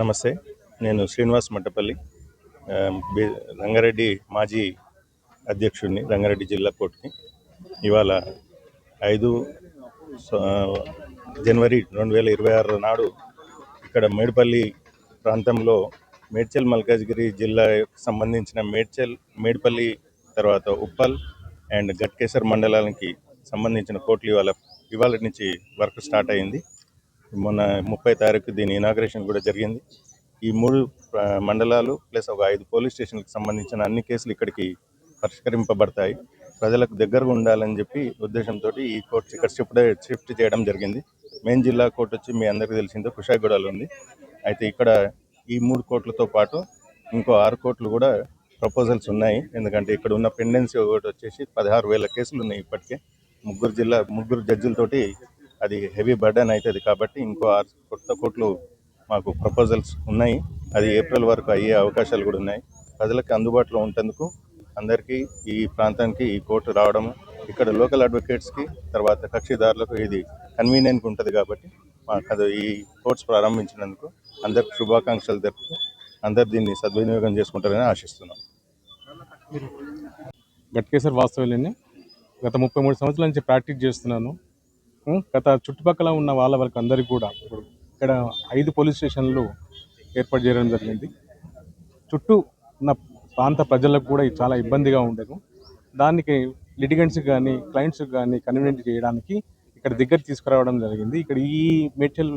నమస్తే నేను శ్రీనివాస్ మట్టపల్లి రంగారెడ్డి మాజీ అధ్యక్షుడిని రంగారెడ్డి జిల్లా కోర్టుకి. ఇవాళ ఐదు జనవరి రెండు వేల ఇరవై ఆరు నాడు ఇక్కడ మేడ్పల్లి ప్రాంతంలో మేడ్చల్ మల్కాజ్గిరి జిల్లాకు సంబంధించిన మేడ్చల్ మేడ్పల్లి తర్వాత ఉప్పల్ అండ్ గట్కేసర్ మండలానికి సంబంధించిన కోర్టులు ఇవాళ ఇవాళ నుంచి వర్క్ స్టార్ట్ అయింది. మొన్న ముప్పై తారీఖు దీని ఇనాగ్రేషన్ కూడా జరిగింది. ఈ మూడు మండలాలు ప్లస్ ఒక ఐదు పోలీస్ స్టేషన్లకు సంబంధించిన అన్ని కేసులు ఇక్కడికి పరిష్కరింపబడతాయి. ప్రజలకు దగ్గరగా ఉండాలని చెప్పి ఉద్దేశంతో ఈ కోర్టు ఇక్కడ షిఫ్ట్ షిఫ్ట్ చేయడం జరిగింది. మెయిన్ జిల్లా కోర్టు వచ్చి మీ అందరికీ తెలిసిందో కుషాయిగూడలో ఉంది. అయితే ఇక్కడ ఈ మూడు కోట్లతో పాటు ఇంకో ఆరు కోట్లు కూడా ప్రపోజల్స్ ఉన్నాయి. ఎందుకంటే ఇక్కడ ఉన్న పెండెన్సీ ఒకటి వచ్చేసి పదహారు వేల కేసులు ఉన్నాయి ఇప్పటికే. ముగ్గురు జిల్లా ముగ్గురు జడ్జిలతోటి అది హెవీ బర్డెన్ అవుతుంది కాబట్టి ఇంకో ఆరు కొత్త కోట్లు మాకు ప్రపోజల్స్ ఉన్నాయి. అది ఏప్రిల్ వరకు అయ్యే అవకాశాలు కూడా ఉన్నాయి. ప్రజలకు అందుబాటులో ఉంటేందుకు అందరికీ ఈ ప్రాంతానికి ఈ కోర్టు రావడం ఇక్కడ లోకల్ అడ్వకేట్స్కి తర్వాత కక్షిదారులకు ఇది కన్వీనియంట్ ఉంటుంది కాబట్టి మాకు అది ఈ కోర్ట్స్ ప్రారంభించినందుకు అందరికి శుభాకాంక్షలు తెలుపుతూ అందరు దీన్ని సద్వినియోగం చేసుకుంటారని ఆశిస్తున్నాం. గట్కేసర్ వాస్తవ్యులని గత ముప్పై మూడు సంవత్సరాల నుంచి ప్రాక్టీస్ చేస్తున్నాను. గత చుట్టుపక్కల ఉన్న వాళ్ళ వరకు అందరికీ కూడా ఇప్పుడు ఇక్కడ ఐదు పోలీస్ స్టేషన్లు ఏర్పాటు చేయడం జరిగింది. చుట్టూ ఉన్న ప్రాంత ప్రజలకు కూడా ఇది చాలా ఇబ్బందిగా ఉండేది. దానికి లిటిగెంట్స్ కానీ క్లయింట్స్ కానీ కన్వీనియంట్ చేయడానికి ఇక్కడ దగ్గర తీసుకురావడం జరిగింది. ఇక్కడ ఈ మేడ్చల్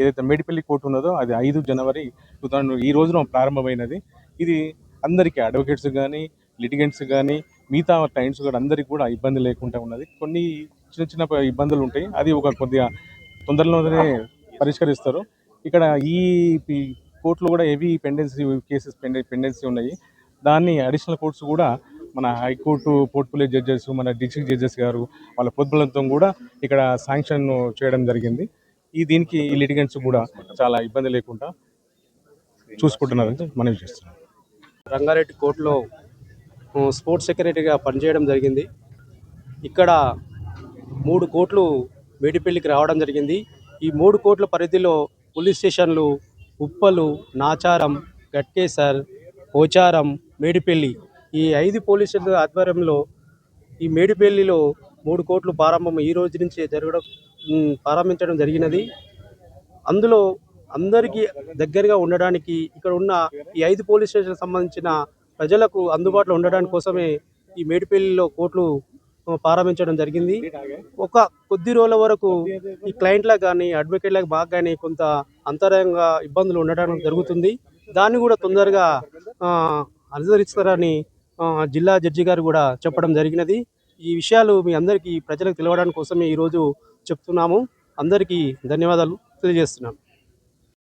ఏదైతే మేడిపల్లి కోర్టు ఉన్నదో అది ఐదు జనవరి టూ థౌజండ్ ఈ రోజున ప్రారంభమైనది. ఇది అందరికీ అడ్వకేట్స్ కానీ లిటిగెంట్స్ కానీ మిగతా క్లయింట్స్ కూడా అందరికీ కూడా ఇబ్బంది లేకుండా ఉన్నది. కొన్ని చిన్న చిన్న ఇబ్బందులు ఉంటాయి. అది ఒక కొద్దిగా తొందరలోనే పరిష్కరిస్తారు. ఇక్కడ ఈ కోర్టులో కూడా హెవీ పెండెన్సీ కేసెస్ పెండె పెండెన్సీ ఉన్నాయి. దాన్ని అడిషనల్ కోర్ట్స్ కూడా మన హైకోర్టు పోర్ట్ఫోలియో జడ్జెస్ మన డిస్ట్రిక్ట్ జడ్జెస్ గారు వాళ్ళ పొద్దులతో కూడా ఇక్కడ శాంక్షన్ చేయడం జరిగింది. ఈ దీనికి ఈ లిటిగెంట్స్ కూడా చాలా ఇబ్బంది లేకుండా చూసుకుంటున్నారని మనం చేస్తున్నాం. రంగారెడ్డి కోర్టులో స్పోర్ట్స్ సెక్రటరీగా పనిచేయడం జరిగింది. ఇక్కడ మూడు కోట్లు మేడిపల్లికి రావడం జరిగింది. ఈ మూడు కోట్ల పరిధిలో పోలీస్ స్టేషన్లు ఉప్పలు నాచారం గట్కేసర్ పోచారం మేడిపల్లి ఈ ఐదు పోలీస్ స్టేషన్ల ఆధ్వర్యంలో ఈ మేడిపల్లిలో మూడు కోట్లు ప్రారంభం ఈ రోజు నుంచి జరగడం ప్రారంభించడం జరిగినది. అందులో అందరికీ దగ్గరగా ఉండడానికి ఇక్కడ ఉన్న ఈ ఐదు పోలీస్ స్టేషన్ సంబంధించిన ప్రజలకు అందుబాటులో ఉండడానికి కోసమే ఈ మేడిపల్లిలో కోట్లు ప్రారంభించడం జరిగింది. ఒక కొద్ది రోజుల వరకు ఈ క్లయింట్లకు కానీ అడ్వకేట్లకు బాగా కానీ కొంత అంతరంగా ఇబ్బందులు ఉండడం జరుగుతుంది. దాన్ని కూడా తొందరగా అనుసరిస్తారని జిల్లా జడ్జి గారు కూడా చెప్పడం జరిగినది. ఈ విషయాలు మీ అందరికీ ప్రజలకు తెలియడానికి కోసమే ఈరోజు చెప్తున్నాము. అందరికీ ధన్యవాదాలు తెలియజేస్తున్నాను.